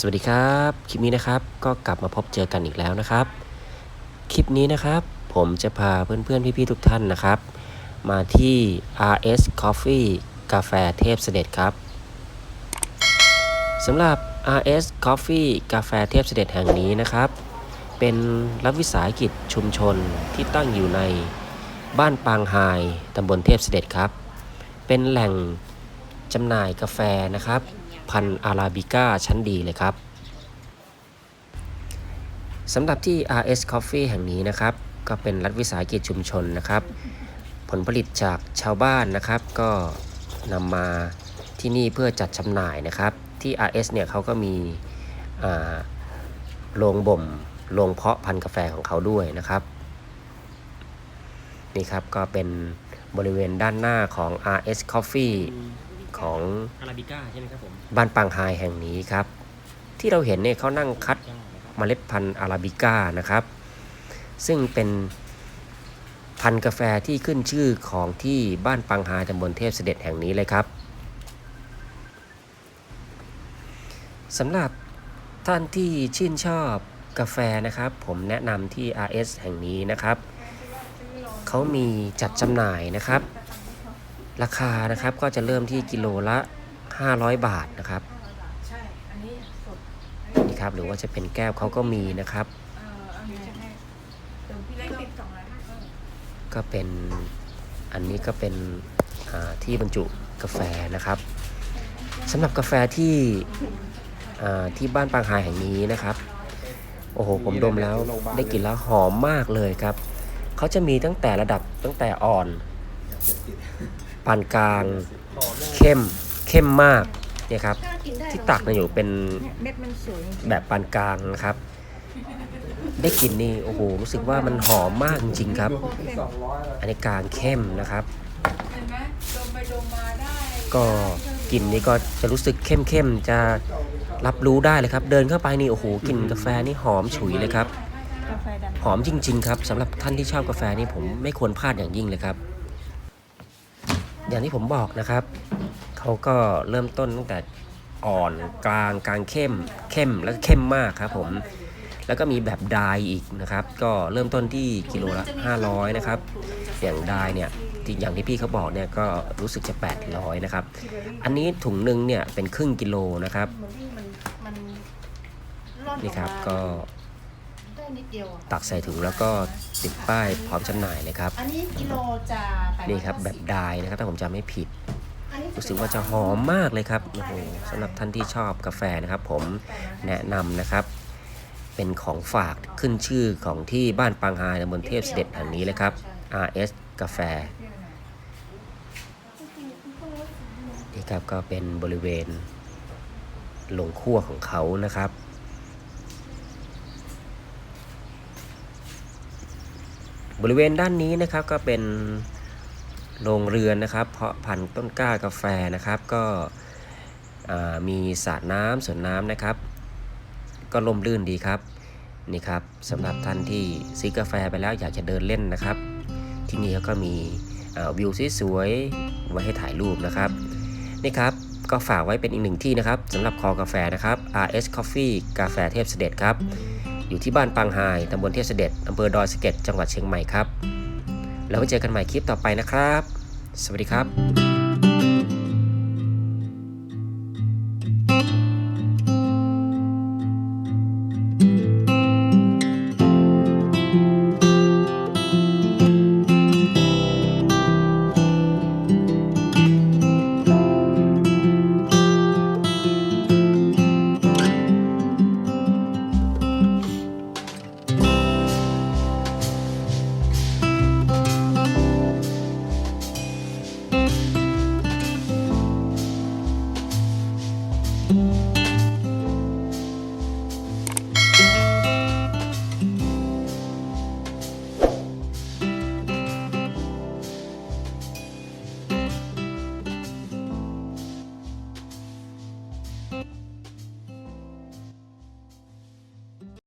สวัสดีครับ คลิปนี้นะครับก็กลับมาพบเจอกันอีกแล้วนะครับ คลิปนี้นะครับผมจะพาเพื่อนๆ พี่ๆ ทุกท่านนะครับ มาที่ RS Coffee กาแฟเทพเสด็จครับสำหรับ RS Coffee กาแฟเทพเสด็จแห่งนี้นะครับ เป็นรัฐวิสาหกิจชุมชนที่ตั้งอยู่ในบ้านปางไฮตำบลเทพเสด็จครับ เป็นแหล่งจำหน่ายกาแฟนะครับ พันธุ์อาราบิก้าชั้นดีเลยครับสำหรับที่ RS Coffee แห่งนี้นะครับ ก็เป็นรัฐวิสาหกิจชุมชนนะครับ ผลผลิตจากชาวบ้านนะครับ ก็นำมาที่นี่เพื่อจัดจำหน่ายนะครับ ที่ RS เนี่ยเขาก็มีโรงบ่มโรงเพาะพันธุ์กาแฟของเขาด้วยนะครับ นี่ครับก็เป็นบริเวณด้านหน้าของ RS Coffee ของอาราบิก้าใช่ไหมครับผมบ้านปางไฮแห่งนี้ครับ ที่เราเห็นเนี่ยเขานั่งคัดก้านะครับเมล็ดพันธุ์อาราบิก้านะครับ ซึ่งเป็นพันธุ์กาแฟที่ขึ้นชื่อของที่บ้านปางไฮตำบลเทพเสด็จแห่งนี้เลยครับสำหรับท่านที่ชื่นชอบกาแฟนะครับ ผมแนะนำที่ RS แห่งนี้นะครับ เขามีจัดจำหน่ายนะครับ ราคานะครับก็จะเริ่มที่กิโลละ 500 บาทนะครับนี่ครับหรือว่าจะเป็นแก้วเขาก็มีนะครับ ก็เป็นอันนี้ก็เป็นที่บรรจุกาแฟนะครับสำหรับกาแฟที่ที่บ้านปางหายแห่งนี้นะครับ โอ้โห ผมดมแล้วได้กลิ่นแล้วหอมมากเลยครับ เขาจะมีตั้งแต่ระดับตั้งแต่อ่อน ปานกลาง เข้มเข้มมากเนี่ยครับที่ตักเนี่ยอยู่เป็นเม็ดมันสวยแบบปานกลางนะครับ ได้กลิ่นนี่โอ้โหรู้สึกว่ามันหอมมากจริงๆครับ อันนี้กลางเข้มนะครับก็กลิ่นนี้ก็จะรู้สึกเข้มๆจะรับรู้ได้เลยครับ เดินเข้าไปนี่โอ้โหกลิ่นกาแฟนี่หอมฉุยเลยครับ หอมจริง ๆ ครับสำหรับท่านที่ชอบกาแฟนี่ผมไม่ควรพลาดอย่างยิ่งเลยครับ อย่างที่ผมบอกนะครับ เขาก็เริ่มต้นตั้งแต่อ่อนกลางกลางเข้มเข้มแล้วก็เข้มมากครับผมแล้วก็มีแบบดายอีกนะครับ ก็เริ่มต้นที่กิโลละ 500 นะครับ อย่างดายเนี่ยที่อย่างที่พี่เขาบอกเนี่ยก็รู้สึกจะ 800 นะครับ อันนี้ถุงหนึ่งเนี่ยเป็นครึ่งกิโลนะครับ นี่ครับก็ ตักใส่ถุงแล้วก็ติดป้ายพร้อมจำหน่ายเลยครับ อันนี้กิโลจะแปดอยนี่ครับห้าแบสิบดายนะครับถ้าผมจำไม่ผิดอันนี้รู้สึกว่าจะหอมมากเลยครับโอ้โหสำหรับท่านที่ชอบกาแฟนะครับ ผมแนะนำนะครับ เป็นของฝากขึ้นชื่อของที่บ้านปางไฮตำบลเทพเสด็จแห่งนี้เลยครับ RS กาแฟนี่ครับก็เป็นบริเวณโรงคั่วของเขานะครับ บริเวณด้านนี้นะครับก็เป็นโรงเรือนนะครับ เพาะพันธุ์ต้นกล้ากาแฟนะครับ ก็มีสระน้ำสวนน้ำนะครับ ก็ลมลื่นดีครับนี่ครับสำหรับท่านที่ซื้อกาแฟไปแล้วอยากจะเดินเล่นนะครับ ที่นี่เขาก็มีวิวสวยๆไว้ให้ถ่ายรูปนะครับนี่ครับก็ฝากไว้เป็นอีกหนึ่งที่นะครับสำหรับคอกาแฟนะครับ RS Coffee กาแฟเทพเสด็จครับ อยู่ที่บ้านปางไฮตำบลเทศเสด็ดอำเภอดอยสะเก็ดจังหวัดเชียงใหม่ครับ แล้วไว้เจอกันใหม่คลิปต่อไปนะครับ สวัสดีครับ